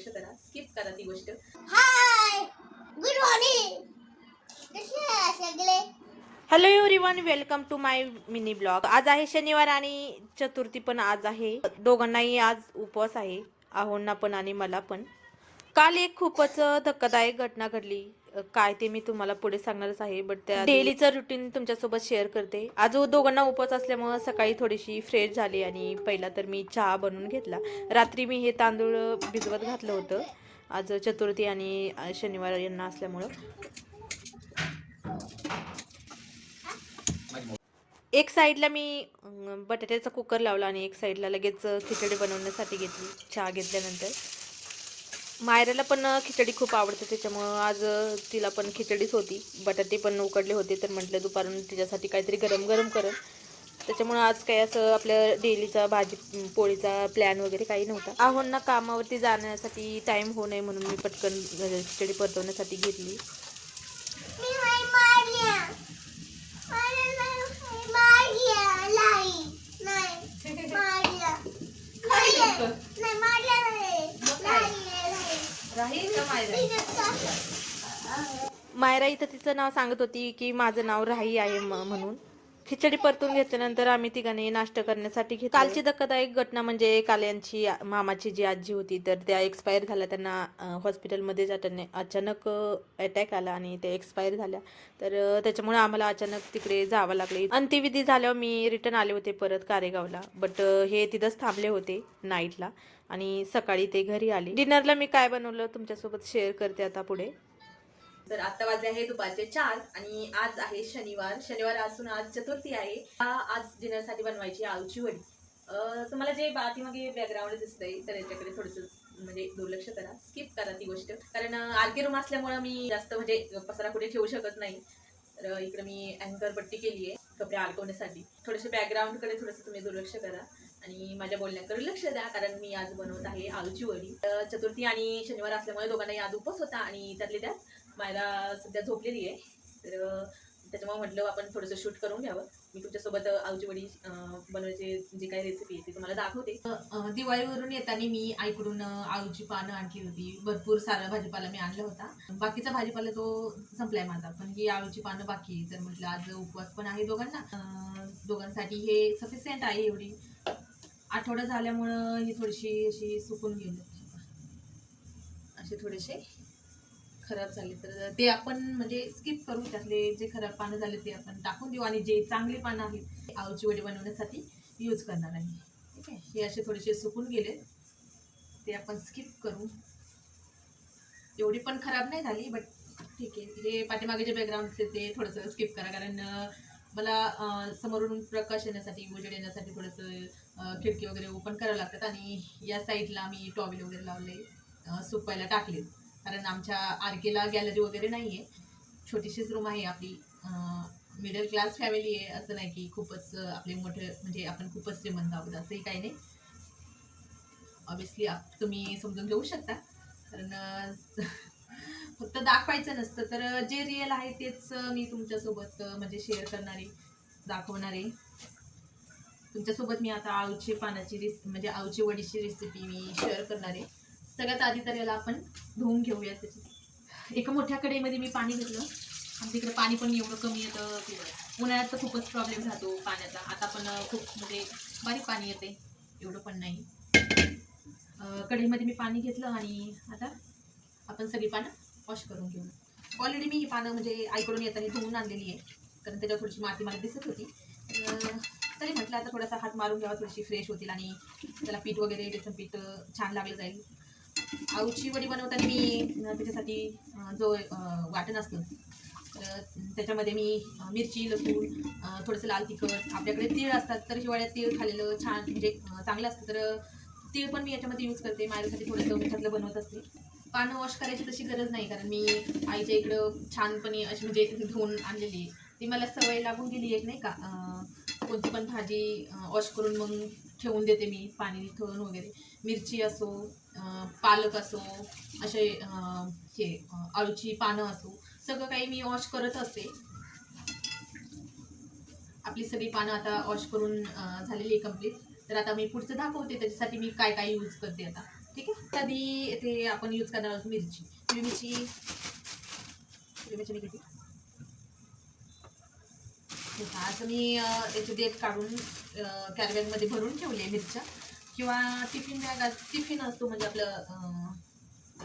दुर्लक्ष करा स्किप करा ती गोष्ट. हाय गुड मॉर्निंग सगळे hello everyone welcome to my mini blog आज आहे शनिवार आणि चतुर्थी पण आज आहे. दोघांनाही आज उपवास आहे. आहोंना पण आणि मला पण. काल एक खूपच धक्कादायक घटना घडली. काय ते मी तुम्हाला पुढे सांगणारच आहे बट त्या डेलीचं रुटीन तुमच्यासोबत शेअर करते. आज हो दोघांना उपवास असल्यामुळं सकाळी थोडीशी फ्रेश झाली आणि पहिला तर मी चहा बनवून घेतला. रात्री मी हे तांदूळ भिजवत घातलं होतं. आज चतुर्थी आणि शनिवार यांना असल्यामुळं. एक साईडला मी बटाट्याचा कुकर लावला आणि एक साईडला लगेच खिचडी बनवण्यासाठी घेतली चहा घेतल्यानंतर. मायराला पण खिचडी खूप आवडते त्याच्यामुळं आज तिला पण खिचडीच होती. बटाटे पण उकडले होते तर म्हटलं दुपारून तिच्यासाठी काहीतरी गरम गरम करत त्याच्यामुळं आज काही असं आपल्या डेलीचा भाजी पोळीचा प्लॅन वगैरे काही नव्हता. आहोंना कामावरती जाण्यासाठी टाईम होऊ नये म्हणून मी पटकन खिचडी परतवण्यासाठी घेतली. मी हाय मारल्या मारल्या लाई नाही मारल्या मारल्या नाही मारल्या नाही लाई लाई मायरा इथं तिचं नाव सांगत होती की माझं नाव राही आहे म्हणून. खिचडी परतून घेतल्यानंतर आम्ही तिघांनी नाश्ता करण्यासाठी घेतला कालची धक्कादायक घटना म्हणजे काल यांची मामाची जी आजी होती तर त्या एक्सपायर झाल्या. त्यांना हॉस्पिटलमध्ये जाताना अचानक अटॅक आला आणि ते एक्सपायर झाल्या. तर त्याच्यामुळे आम्हाला अचानक तिकडे जावं लागले. अंत्यविधी झाल्यावर मी रिटर्न आले होते परत कारेगावला. बट हे तिथंच थांबले होते नाईटला आणि सकाळी ते घरी आले. डिनरला मी काय बनवलं तुमच्यासोबत शेअर करते आता पुढे. तर आता वाजले आहे दुपारचे चार आणि आज आहे शनिवार. शनिवार असून आज चतुर्थी आहे. आज डिनरसाठी बनवायची आळूची वडी. तुम्हाला जे पाठीमागे बॅकग्राऊंड दिसतंय तर याच्याकडे थोडंसं म्हणजे दुर्लक्ष करा. स्किप करा ती गोष्ट. कारण आरके रूम असल्यामुळं मी जास्त म्हणजे पसरा कुठे ठेवू शकत नाही. तर इकडे मी अँकर पट्टी केली आहे कपडे अडकवण्यासाठी थोडेसे बॅकग्राऊंडकडे थोडंसं तुम्ही दुर्लक्ष करा आणि माझ्या बोलण्याकडे लक्ष द्या कारण मी आज बनवत आहे आळूची वडी. चतुर्थी आणि शनिवार असल्यामुळे दोघांनाही आज उपवास होता आणि त्यातले त्यात मायला सध्या झोपलेली आहे. तर त्याच्यामुळे म्हटलं आपण थोडंसं शूट करून घ्यावं. मी तुमच्यासोबत अं, आळूची वडी बनवायची जी काही रेसिपी आहे ती तुम्हाला दाखवते. दिवाळीवरून येताना मी आईकडून अ, आळूची पानं आणली होती. भरपूर सारा भाजीपाला मी आणला होता. बाकीचा भाजीपाला तो संपलाय माझा पण ही आळूची पानं बाकी आहे. तर म्हटलं आज उपवास पण आहे दोघांना. दोघांसाठी हे सफिशियंट आहे एवढी. आठवडा झाल्यामुळं ही थोडीशी अशी सुकून गेली. असे थोडेसे खराब झाले तर ते आपण म्हणजे स्किप करू त्यातले जे खराब पानं झाले ते आपण टाकून देऊ आणि जे चांगले पानं आहेत ते आळूची वडी बनवण्यासाठी यूज करणार आहे. ठीक आहे? हे असे थोडेसे सुकून गेले. ते आपण स्किप करू. एवढी पण खराब नाही झाली बट ठीक आहे. हे पाठीमागे जे बॅकग्राऊंड ते थोडंसं स्किप करा. कारण मला समोरून प्रकाश येण्यासाठी उजेड येण्यासाठी थोडंसं खिडकी वगैरे ओपन करावं लागतात. आणि या साईडला मी टॉवेल वगैरे लावले सुपायला सुकवायला टाकले कारण आमच्या आरकेला गॅलरी वगैरे नाही आहे छोटीशीच रूम आहे आपली. मिडल क्लास फॅमिली आहे. असं नाही की खूपच आपले मोठे म्हणजे आपण खूपच श्रीमंत आहोत असंही काही नाही. ऑब्विसली तुम्ही समजून घेऊ शकता. कारण फक्त दाखवायचं नसतं. तर जे रिअल आहे तेच मी तुमच्यासोबत म्हणजे शेअर करणारे दाखवणारे. तुमच्यासोबत मी आता आळूचे पानाची रेस म्हणजे आळूची वडीची रेसिपी मी शेअर करणार. आहे सगळ्यात आधी तर याला आपण धुवून घेऊया त्याची. एका मोठ्या कढईमध्ये मी पाणी घेतलं. आमच्या तिकडे पाणी पण एवढं कमी येतं की उन्हाळ्यात तर खूपच प्रॉब्लेम राहतो पाण्याचा. आता पण खूप म्हणजे बारीक पाणी येते. एवढं पण नाही. कढईमध्ये मी पाणी घेतलं आणि आता आपण सगळी पानं वॉश करून घेऊ. ऑलरेडी मी ही पानं म्हणजे आईकडून येताना धुवून आणलेली आहे. कारण त्याच्यावर थोडीशी माती मला दिसत होती. तरी म्हटलं आता थोडासा हात मारून घ्यावा थोडीशी फ्रेश होतील आणि त्याला पीठ वगैरे बेसन पीठ छान लागलं जाईल. आऊची वडी बनवताना मी त्याच्यासाठी जो वाटण असतं तर त्याच्यामध्ये मी मिरची लसूण थोडंसं लाल तिखट आपल्याकडे तीळ असतात तर हिवाळ्यात तीळ खालेलं छान म्हणजे चांगलं असतं तर तीळ पण मी याच्यामध्ये यूज करते माझ्यासाठी थोडंसं मिठातलं बनवत असते. पानं वॉश करायची तशी गरज नाही कारण मी आईच्या इकडं छानपणे अशी म्हणजे धुवून आणलेली आहे. ती मला सवय लागून गेली एक नाही का? कोणती पण भाजी वॉश करून मग ठेवून देते मी पाणी ठेवून वगैरे मिरची असो पालक असो असे हे अळूची पानं असो सगळं काही मी वॉश करत असते. आपली सगळी पानं आता वॉश करून झालेली आहे कंप्लीट तर आता मी पुढचं दाखवते त्याच्यासाठी मी काय काय यूज करते आता. ठीक आहे? आधी ते आपण यूज करणार आहोत मिरची. मिरची मिरची निघाली आज आता मी अं, याचे देठ काढून कॅरबॅगमध्ये भरून ठेवले मिरच्या. किंवा टिफिन बॅग टिफिन असतो म्हणजे आपलं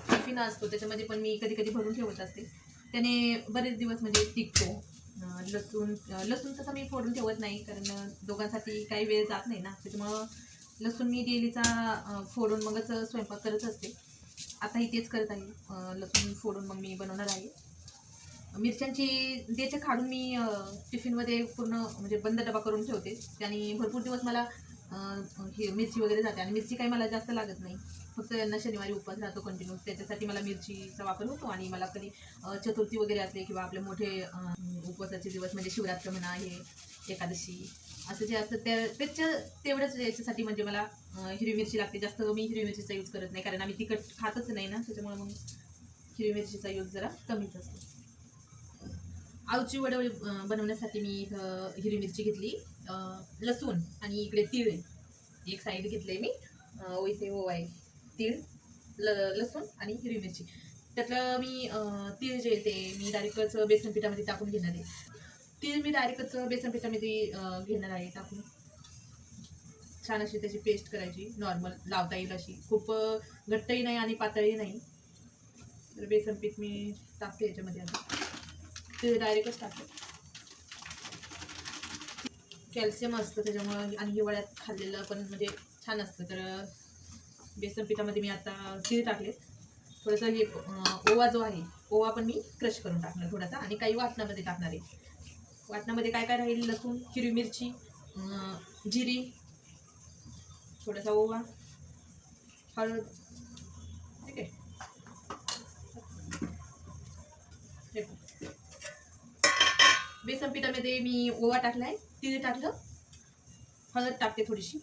टिफिन असतो. त्याच्यामध्ये पण मी कधी कधी भरून ठेवत असते. त्याने बरेच दिवस म्हणजे टिकतो. लसूण लसूण तसं मी फोडून ठेवत नाही कारण दोघांसाठी काही वेळ जात नाही ना. त्याच्यामुळं लसूण मी डेलीचा फोडून मगच स्वयंपाक करत असते. आताही तेच करत आहे. लसूण फोडून मग मी बनवणार आहे. मिरच्यांची देठे काढून मी टिफिनमध्ये पूर्ण म्हणजे बंद डबा करून ठेवते. त्याने भरपूर दिवस मला हे मिरची वगैरे जाते आणि मिरची काही मला जास्त लागत नाही. फक्त यांना शनिवारी उपवास राहतो कंटिन्यू त्याच्यासाठी मला मिरचीचा वापर होतो आणि मला कधी चतुर्थी वगैरे असले किंवा आपले मोठे उपवासाचे दिवस म्हणजे शिवरात्र म्हणा हे एकादशी असं जे असतं त्या त्याच्या तेवढंच याच्यासाठी म्हणजे मला हिरवी मिरची लागते. जास्त मी हिरवी मिरचीचा यूज करत नाही कारण आम्ही तिखट खातच नाही ना त्याच्यामुळे मग हिरवी मिरचीचा यूज जरा कमीच असतो. आळूची वडवळी बनवण्यासाठी मी इथं हिरवी मिरची घेतली लसूण आणि इकडे तीळ आहे. एक साईड घेतले मी इथे हो आहे. तीळ ल लसूण आणि हिरवी मिरची. त्यातलं मी तीळ जे ते मी डायरेक्टच बेसन पिठामध्ये टाकून घेणार आहे. तीळ मी डायरेक्टच बेसन पिठामध्ये घेणार आहे टाकून. छान अशी त्याची पेस्ट करायची नॉर्मल लावता येईल अशी. खूप घट्टही नाही आणि पातळही नाही. तर बेसन पीठ मी टाकते याच्यामध्ये आता ते डायरेक्टच टाकतात कॅल्शियम असतं त्याच्यामुळं आणि हिवाळ्यात खाल्लेलं पण म्हणजे छान असतं. तर बेसन पिठामध्ये मी आता तीळ टाकले. थोडंसं हे ओवा जो आहे ओवा पण मी क्रश करून टाकणार थोडासा आणि काही वाटणामध्ये टाकणार आहे. वाटणामध्ये काय काय राहील? लसूण हिरवी मिरची जिरी थोडासा ओवा हळद बेसन पिठामध्ये मी ओवा टाकलाय तिथे टाकलं. हळद टाकते थोडीशी.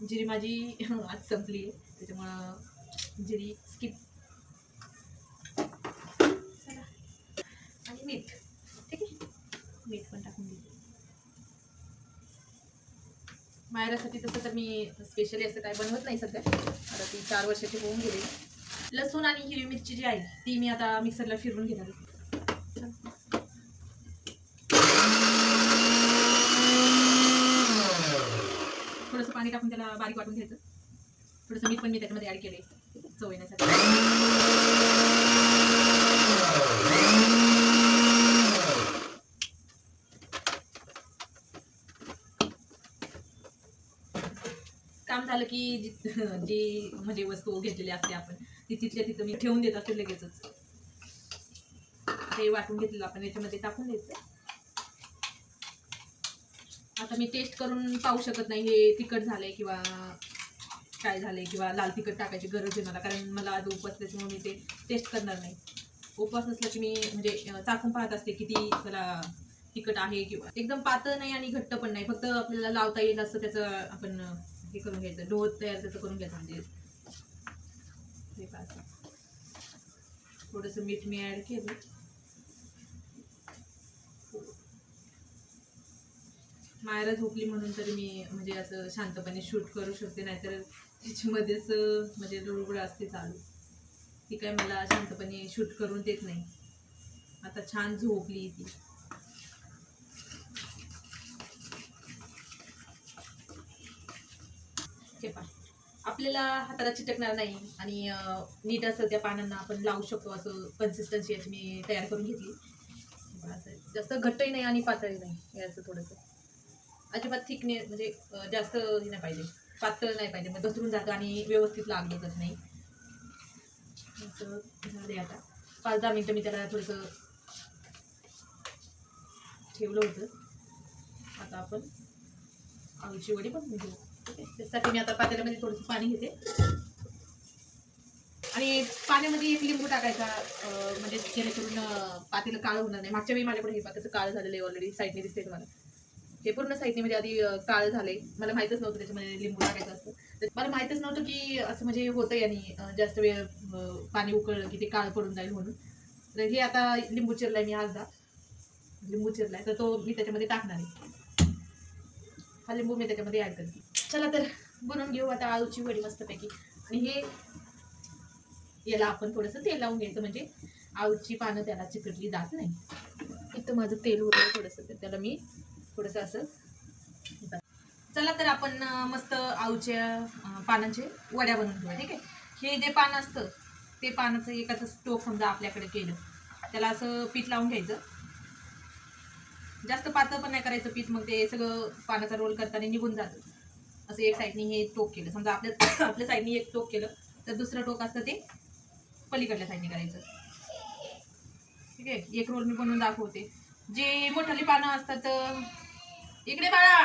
जिरी माझी आज संपली आहे त्याच्यामुळं जिरी स्किप चला. आणि मीठ. ठीक आहे? मीठ पण टाकून देते. मायरासाठी तसं तर मी स्पेशली असं काय बनवत नाही सध्या. आता ती चार वर्षाची होऊन गेली. लसूण आणि हिरवी मिरची जी आहे ती मी आता मिक्सरला फिरवून घेणार आहे. थोडंसं पाणी टाकून त्याला बारीक वाटून घ्यायचं. थोडंसं मीठ पण मी त्याच्यामध्ये ॲड केले चव येण्यासाठी. काम झालं की जी जी म्हणजे वस्तू घेतलेली असते आपण ती तिथल्या तिथं मी ठेवून देत असते लगेचच. ते वाटून घेतलेलं आपण याच्यामध्ये टाकून द्यायचं. आता मी टेस्ट करून पाहू शकत नाही हे तिखट झालंय किंवा काय झालंय किंवा लाल तिखट टाकायची गरज आहे मला. कारण मला आज उपवास त्याच्यामुळे मी ते टेस्ट करणार नाही. उपवास नसला की मी म्हणजे चाकून पाहत असते किती त्याला तिखट आहे किंवा एकदम पातळ नाही आणि घट्ट पण नाही. फक्त आपल्याला लावता येईल असं त्याचं आपण हे करून घ्यायचं. डो तयार त्याचं करून घ्यायचं म्हणजे. थोडंसं मीठ मी ॲड केलं. मायरा झोपली म्हणून तर मी म्हणजे असं शांतपणे शूट करू शकते नाहीतर तिच्यामध्येच म्हणजे रुळगुळ असते चालू. ती काय मला शांतपणे शूट करून देत नाही. आता छान झोपली ती. हे पहा. आपल्याला हाताला चिटकणार नाही आणि नीट असं त्या पानांना आपण लावू शकतो असं कन्सिस्टन्सी याची मी तयार करून घेतली. असं जास्त घट्टही नाही आणि पातळी नाही हे असं थोडंसं. अजिबात थिकने म्हणजे जास्त हे नाही पाहिजे. पातळ नाही पाहिजे मग घसरून जातं आणि व्यवस्थित लागलं जात नाही. असं झाले आता. पाच दहा मिनटं मी त्याला थोडंसं ठेवलं होतं. आता आपण आळूची वडी पण घेऊ. ठीक आहे त्यासाठी मी आता पातेल्यामध्ये थोडंसं पाणी घेते. आणि पाण्यामध्ये एक लिंबू टाकायचा म्हणजे जेणेकरून पातेलं काळं होणार नाही. मागच्या वेळी माझ्याकडे हे पातेचं काळं झालेलं आहे ऑलरेडी साईडने दिसते तुम्हाला. हे पूर्ण साईडने म्हणजे आधी काळ झाले. झालंय मला माहितच नव्हतं त्याच्यामध्ये लिंबू टाकायचं असतं. मला माहितच नव्हतं की असं म्हणजे होतं याने जास्त वेळ पाणी उकळलं की ते काळ पडून जाईल म्हणून. तर हे आता लिंबू चिरलाय मी अर्धा. लिंबू चिरलाय. तर तो मी त्याच्यामध्ये टाकणार आहे. हा लिंबू मी त्याच्यामध्ये ॲड करते. चला तर बनवून घेऊ. आता आळूची वडी मस्तपैकी. आणि हे याला आपण थोडंसं तेल लावून घ्यायचं म्हणजे आळूची पानं त्याला चिकटली जात नाही. इथं माझं तेल उरलं थोडंसं. तर त्याला मी थोडंसं असं. चला तर आपण मस्त आऊच्या पानांचे वड्या बनवून घेऊया ठीक आहे? हे जे पान असतं ते पानाचं एकाचं स्टोक समजा आपल्याकडे केलं त्याला असं पीठ लावून घ्यायचं. जास्त पातळ पण नाही करायचं पीठ मग ते सगळं पानाचा रोल करताना निघून जातं. असं एक साईडनी हे टोक केलं. समजा आपल्या आपल्या साईडनी एक टोक केलं तर दुसरं टोक असतं ते पलीकडल्या साईडने करायचं. ठीक आहे? एक रोल मी बनवून दाखवते. जे मोठाली पानं असतात इकडे बाळा.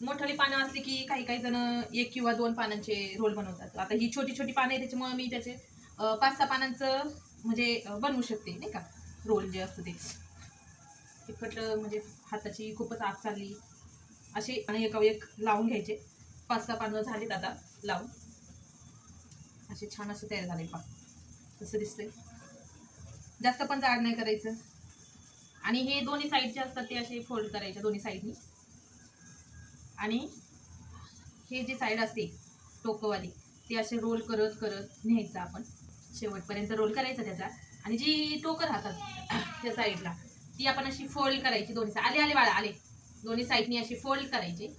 मोठाली पानं असली की काही काही जण एक किंवा दोन पानांचे रोल बनवतात. आता ही छोटी छोटी पानं आहे त्याच्यामुळे मी त्याचे पाच सहा पानांचं म्हणजे बनवू शकते नाही का? रोल जे असतं ते. तिखट म्हणजे हाताची खूपच आग चालली. असे आणि एका एक लावून घ्यायचे. पाच सहा पानं झालीत आता लावून. असे छान असं तयार झाले पा. तसं दिसतंय. जास्त पण जाड नाही करायचं. आणि हे दोन्ही साईडचे असतात ते असे फोल्ड करायचे दोन्ही साईडनी आणि हे जे साईड असते टोकवाली ती असे रोल करत करत न्यायचं आपण. शेवटपर्यंत रोल करायचा त्याचा. आणि जी टोकं राहतात त्या साईडला ती आपण अशी फोल्ड करायची दोन्ही साईड आले आले बाळा आले. दोन्ही साईडनी अशी फोल्ड करायची.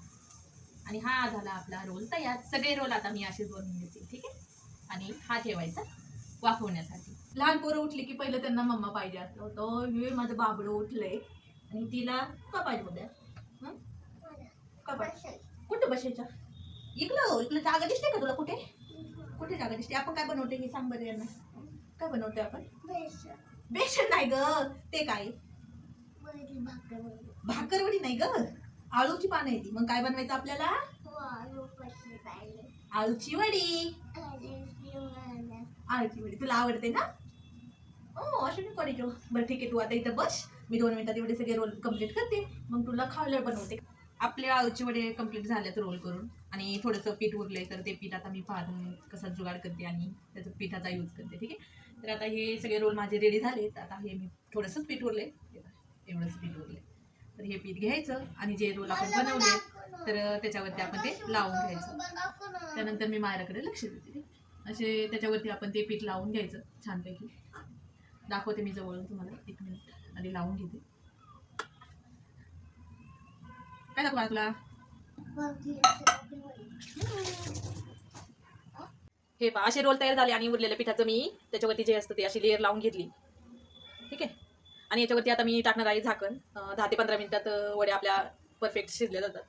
आणि हा झाला आपला रोल तयार. सगळे रोल आता मी असेच बनवून देते ठीक आहे? आणि हा ठेवायचा वाफवण्यासाठी लहान पोरं उठली की पहिलं त्यांना मम्मा पाहिजे असलं तो मी माझं बाबडं उठलंय. आणि तिला का पाहिजे उद्या का पाहिजे. कुठं बसायच्या इकडं इकडं जागा दिसते का तुला कुठे? कुठे जागा दिसते? आपण काय बनवते हे सांग बरं यांना. काय बनवते आपण? बेसन नाही ग. ते काय? भाकरवडी नाही ग. आळूची पानं येते मग काय बनवायचं आपल्याला? आळूची वडी. आळूची वडी. तुला आवडते ना? हो असं बरं ठीक आहे तू आता इथं बस. मी दोन मिनिटात एवढे सगळे रोल कंप्लीट करते. मग तुला खायला बनवते. आपले आळूचे वडे कंप्लीट झालेत रोल करून. आणि थोडंसं पीठ उरलंय तर ते पीठ आता मी पाहून कसा जुगाड करते आणि त्याचं पिठाचा यूज करते ठीक आहे? तर आता हे सगळे रोल माझे रेडी झालेत. आता हे मी थोडंसंच पीठ उरले एवढंच पीठ उरले तर हे पीठ घ्यायचं आणि जे रोल आपण बनवले तर त्याच्यावरती आपण ते लावून घ्यायचं. त्यानंतर मी मायराकडे लक्ष देते असे त्याच्यावरती आपण ते पीठ लावून घ्यायचं छानपैकी. दाखवते मी जवळून तुम्हाला. एक मिनिट. आधी लावून घेते. काय दाखवा तुला? हे पहा असे रोल तयार झाले आणि उरलेल्या पिठाचं मी. त्याच्यावरती जे असतं ते अशी लेअर लावून घेतली. ठीक आहे? आणि याच्यावरती आता मी टाकणार आहे झाकण. दहा ते पंधरा मिनिटात वडे वड्या आपल्या परफेक्ट शिजल्या जातात.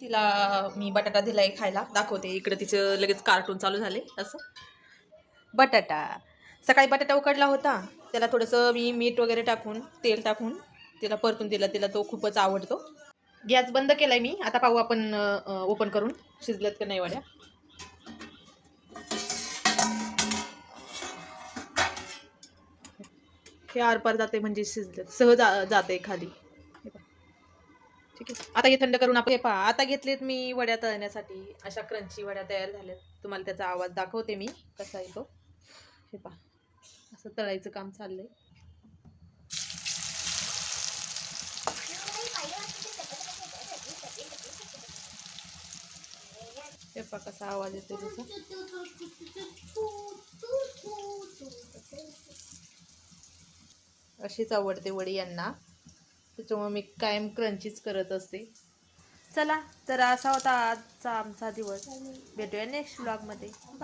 तिला मी बटाटा दिलाय खायला. दाखवते. इकडे तिचं लगेच कार्टून चालू झाले. असं. बटाटा. सकाळी बटाटा उकडला होता. त्याला थोडंसं मी मीठ वगैरे टाकून तेल टाकून तिला परतून दिला. तिला तो खूपच आवडतो. गॅस बंद केलाय मी. आता पाहू आपण ओपन करून. शिजल्यात का नाही वड्या? हे आरपार जाते म्हणजे शिजल्यात. सहज जाते खाली. हे ठीक आहे. आता हे थंड करून आपण हे पहा. आता घेतलेत मी वड्या तळण्यासाठी. अशा क्रंची वड्या तयार झाल्यात. तुम्हाला त्याचा आवाज दाखवते मी. कसा येतो हे पहा. असं तळायचं काम चाललंय. पेपा कसा आवाज येतो तसा अशीच आवडते वडी यांना. त्याच्यामुळे मी कायम क्रंचीच करत असते. चला तर असा होता आजचा आमचा दिवस. भेटूया नेक्स्ट ब्लॉगमध्ये